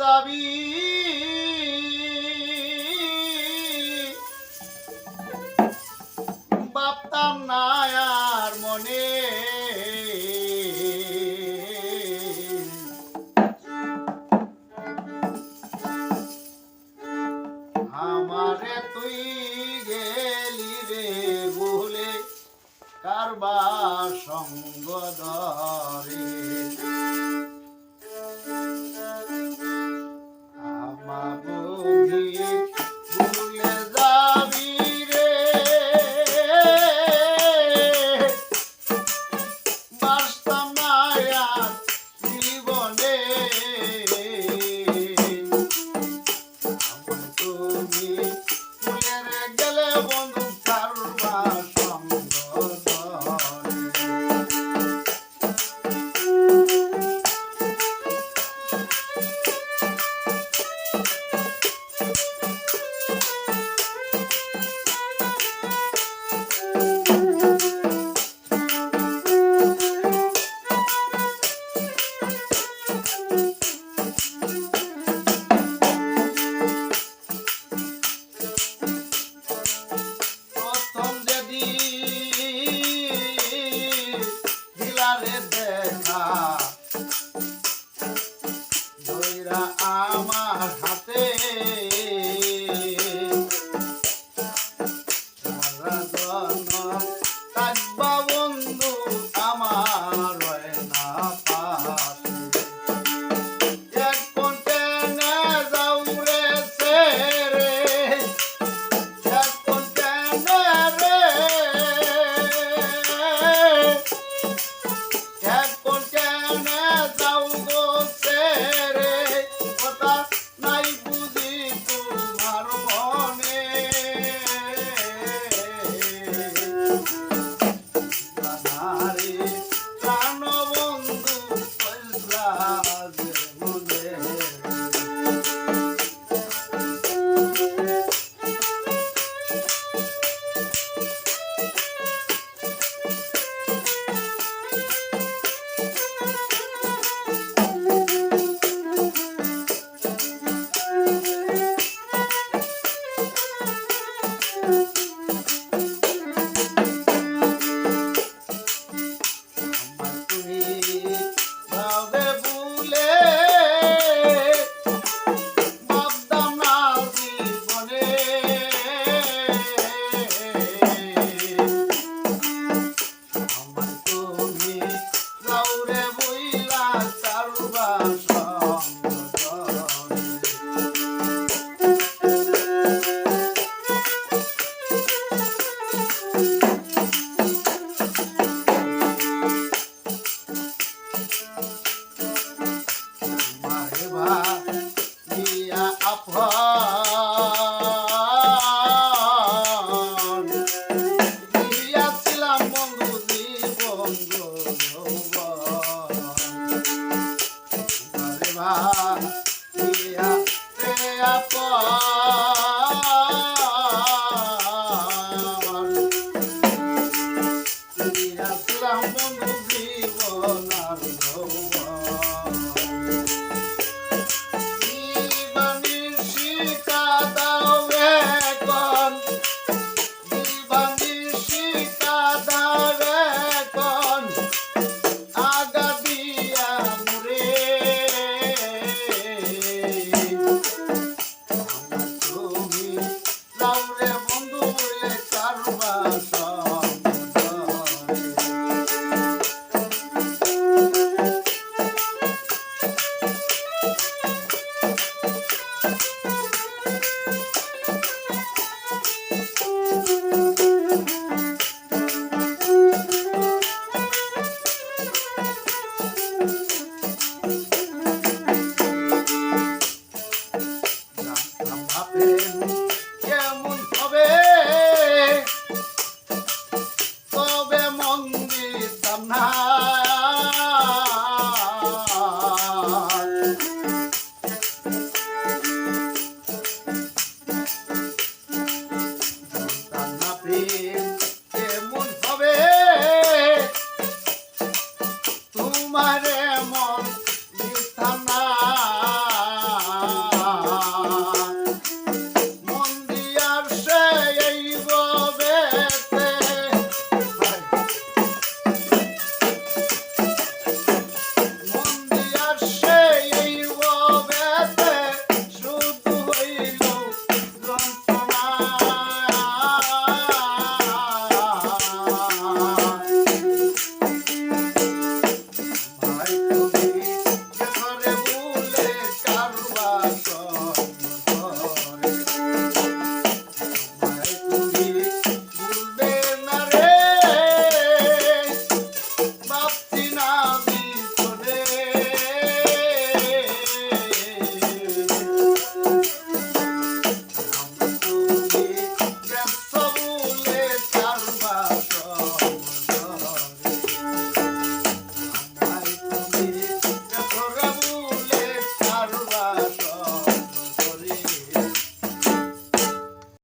যাবি? বাপতাম না মনে। আমারে তুই গেলি রে বলে কারবার সঙ্গ ধরে। প্রেম কেমন হবে? তবে মন দিতাম কেমন হবে? তোমার